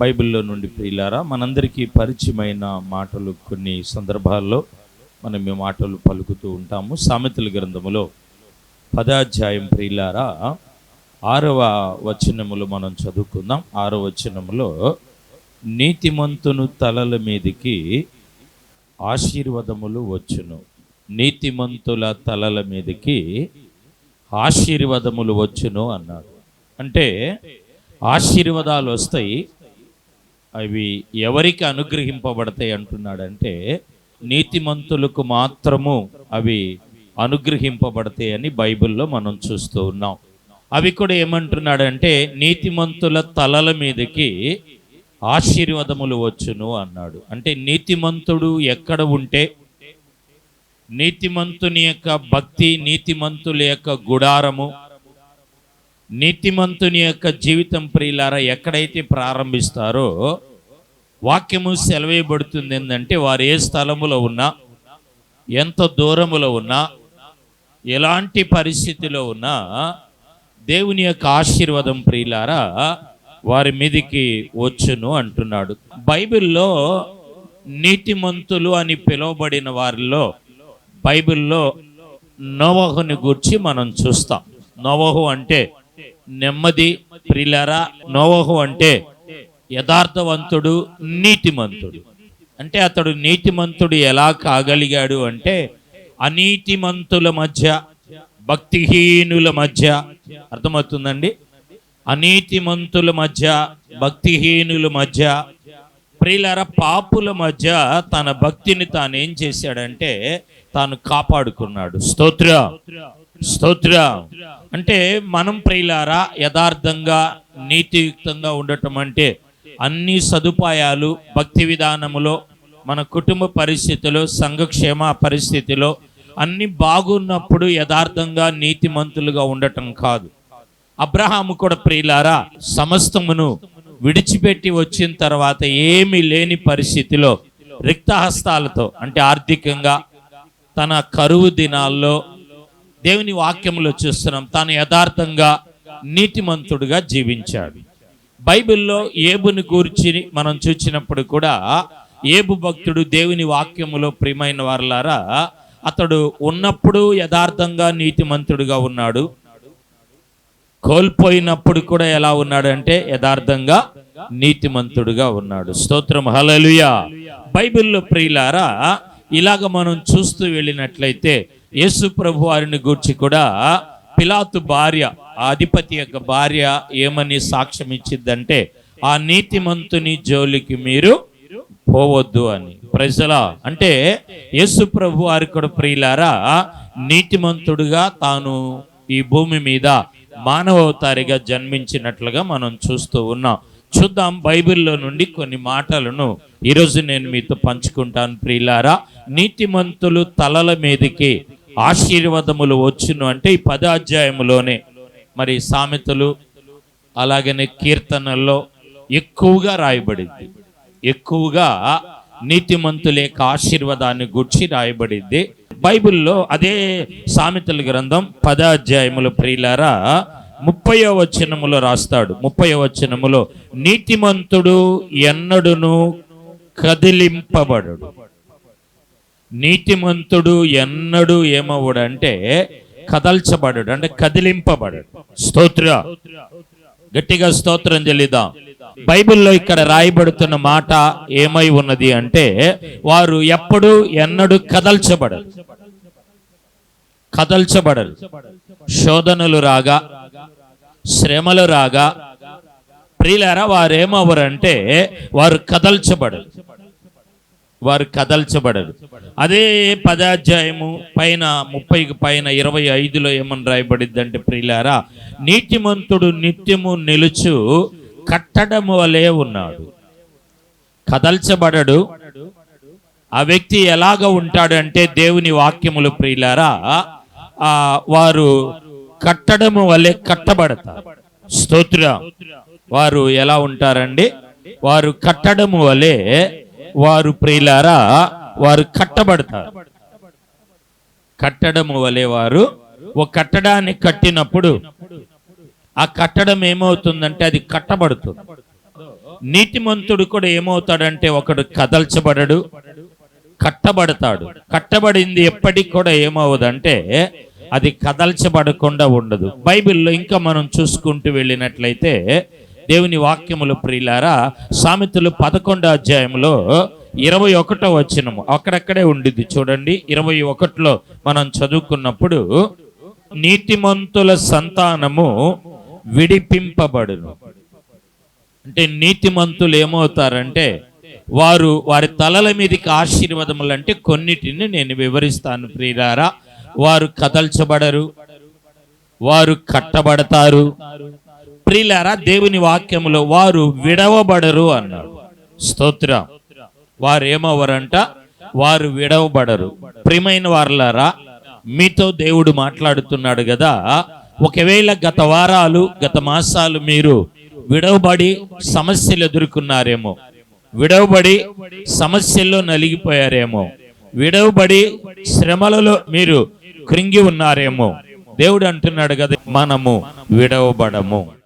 బైబిల్లో నుండి ప్రియులారా మనందరికీ పరిచయమైన మాటలు కొన్ని సందర్భాల్లో మనం ఈ మాటలు పలుకుతూ ఉంటాము. సామెతల గ్రంథములో పదాధ్యాయం ప్రియులారా ఆరవ వచనములు మనం చదువుకుందాం. ఆరవ వచనములో నీతిమంతును తలల మీదికి ఆశీర్వాదములు వచ్చును. నీతిమంతుల తలల మీదకి ఆశీర్వాదములు వచ్చును అన్నారు అంటే ఆశీర్వాదాలు వస్తాయి అవి ఎవరికి అనుగ్రహింపబడతాయి అంటున్నాడంటే నీతిమంతులకు మాత్రము అవి అనుగ్రహింపబడతాయి అని బైబిల్లో మనం చూస్తూ ఉన్నాం. అవి కూడా ఏమంటున్నాడంటే నీతిమంతుల తలల మీదకి ఆశీర్వాదములు వచ్చును అన్నాడు. అంటే నీతిమంతుడు ఎక్కడ ఉంటే నీతిమంతుని యొక్క భక్తి నీతిమంతుల యొక్క గుడారము నీతిమంతుని యొక్క జీవితం ప్రియులారా ఎక్కడైతే ప్రారంభిస్తారో వాక్యము సెలవేయబడుతుంది ఏంటంటే వారు ఏ స్థలములో ఉన్నా ఎంత దూరములో ఉన్నా ఎలాంటి పరిస్థితిలో ఉన్నా దేవుని యొక్క ఆశీర్వాదం ప్రియులారా వారి మీదికి వచ్చును అంటున్నాడు. బైబిల్లో నీతిమంతులు అని పిలువబడిన వారిలో బైబిల్లో నోవహుని గురించి మనం చూస్తాం. నోవహు అంటే నెమ్మది ప్రిలరా నోవహు అంటే యథార్థవంతుడు నీతిమంతుడు. అంటే అతడు నీతిమంతుడు ఎలా కాగలిగాడు అంటే అనీతిమంతుల మధ్య భక్తిహీనుల మధ్య అర్థమవుతుందండి? అనీతిమంతుల మధ్య భక్తిహీనుల మధ్య ప్రియులర పాపుల మధ్య తన భక్తిని తాను ఏం చేశాడంటే తాను కాపాడుకున్నాడు. స్తోత్ర. స్తోత్ర. అంటే మనం ప్రియులారా యథార్థంగా నీతియుక్తంగా ఉండటం అంటే అన్ని సదుపాయాలు భక్తి విధానములో మన కుటుంబ పరిస్థితిలో సంఘక్షేమ పరిస్థితిలో అన్ని బాగున్నప్పుడు యథార్థంగా నీతిమంతులుగా ఉండటం కాదు. అబ్రహాము కూడా ప్రియులారా సమస్తమును విడిచిపెట్టి వచ్చిన తర్వాత ఏమీ లేని పరిస్థితిలో రిక్తహస్తాలతో అంటే ఆర్థికంగా తన కరువు దినాల్లో దేవుని వాక్యంలో చూస్తున్నాం తాను యథార్థంగా నీతిమంతుడుగా జీవించాడు. బైబిల్లో ఏబుని గురించి మనం చూసినప్పుడు కూడా ఏబు భక్తుడు దేవుని వాక్యములో ప్రియమైన వారలారా అతడు ఉన్నప్పుడు యథార్థంగా నీతిమంతుడుగా ఉన్నాడు. కోల్పోయినప్పుడు కూడా ఎలా ఉన్నాడు అంటే యథార్థంగా నీతిమంతుడుగా ఉన్నాడు. స్తోత్రం హలలుయా బైబిల్లో ప్రియులారా ఇలాగ మనం చూస్తూ వెళ్ళినట్లయితే యేసు ప్రభు వారిని గూర్చి కూడా పిలాతు భార్య అధిపతి యొక్క భార్య ఏమని సాక్ష్యం ఇచ్చిందంటే ఆ నీతిమంతుని జోలికి మీరు పోవద్దు అని. ప్రజల అంటే యేసు ప్రభు వారి కూడా ప్రియులారా నీతిమంతుడుగా తాను ఈ భూమి మీద మానవతారిగా జన్మించినట్లుగా మనం చూస్తూ ఉన్నాం. చూద్దాం బైబిల్లో నుండి కొన్ని మాటలను ఈరోజు నేను మీతో పంచుకుంటాను ప్రియులారా. నీతిమంతులు తలల మీదకి ఆశీర్వాదములు వచ్చును అంటే ఈ పదాధ్యాయములోనే. మరి సామెతలు అలాగనే కీర్తనల్లో ఎక్కువగా రాయబడింది. ఎక్కువగా నీతిమంతుల యొక్క ఆశీర్వాదాన్ని గుర్చి రాయబడింది. బైబిల్లో అదే సామెతల గ్రంథం పదాధ్యాయముల ప్రియులారా ముప్పయో వచనములో రాస్తాడు. ముప్పయో వచనములో నీతిమంతుడు ఎన్నడును కదిలింపబడు నీతిమంతుడు ఎన్నడు ఏమవుడంటే కదల్చబడడు అంటే కదిలింపబడడు. స్తోత్ర. గట్టిగా స్తోత్రం చెల్లిద్దాం. బైబిల్లో ఇక్కడ రాయబడుతున్న మాట ఏమై ఉన్నది అంటే వారు ఎప్పుడు ఎన్నడు కదల్చబడరు. కదల్చబడరు. శోధనలు రాగా శ్రమలు రాగా ప్రియులారా వారేమవరంటే వారు కదల్చబడరు. వారు కదల్చబడరు. అదే పదాధ్యాయము పైన ముప్పైకి పైన ఇరవై ఐదులో ఏమని రాయబడిద్దంటే ప్రియులారా నీతిమంతుడు నిత్యము నిలుచు కట్టడము వలె ఉన్నాడు. కదల్చబడడు. ఆ వ్యక్తి ఎలాగ ఉంటాడంటే దేవుని వాక్యములు ప్రియులారా వారు కట్టడము వలె కట్టబడతారు. స్తోత్ర. వారు ఎలా ఉంటారండి? వారు కట్టడము వలె వారు ప్రియులారా వారు కట్టబడతారు. కట్టడము వలె వారు ఒక కట్టడాన్ని కట్టినప్పుడు ఆ కట్టడం ఏమవుతుందంటే అది కట్టబడుతుంది. నీతిమంతుడు కూడా ఏమవుతాడంటే ఒకడు కదల్చబడడు కట్టబడతాడు. కట్టబడింది ఎప్పటికి కూడా ఏమవుదంటే అది కదల్చబడకుండా ఉండదు. బైబిల్లో ఇంకా మనం చూసుకుంటూ వెళ్ళినట్లయితే దేవుని వాక్యములు ప్రియులారా సామెతలు పదకొండో అధ్యాయంలో ఇరవై ఒకటో వచ్చినము అక్కడక్కడే ఉండిద్ది. చూడండి ఇరవై ఒకటిలో మనం చదువుకున్నప్పుడు నీతిమంతుల సంతానము విడిపింపబడును. అంటే నీతిమంతులు ఏమవుతారంటే వారు వారి తలల మీదకి ఆశీర్వాదములు అంటే కొన్నిటిని నేను వివరిస్తాను ప్రియులారా. వారు కదల్చబడరు వారు కట్టబడతారు ప్రియులారా దేవుని వాక్యంలో వారు విడవబడరు అన్నాడు. స్తోత్రం. వారు ఏమవరంట వారు విడవబడరు. ప్రియమైన వారులారా మీతో దేవుడు మాట్లాడుతున్నాడు కదా ఒకవేళ గత వారాలు గత మాసాలు మీరు విడవబడి సమస్యలు ఎదుర్కొన్నారేమో విడవబడి సమస్యల్లో నలిగిపోయారేమో విడవబడి శ్రమలలో మీరు కృంగి ఉన్నారేమో దేవుడు అంటున్నాడు కదా మనము విడవబడము.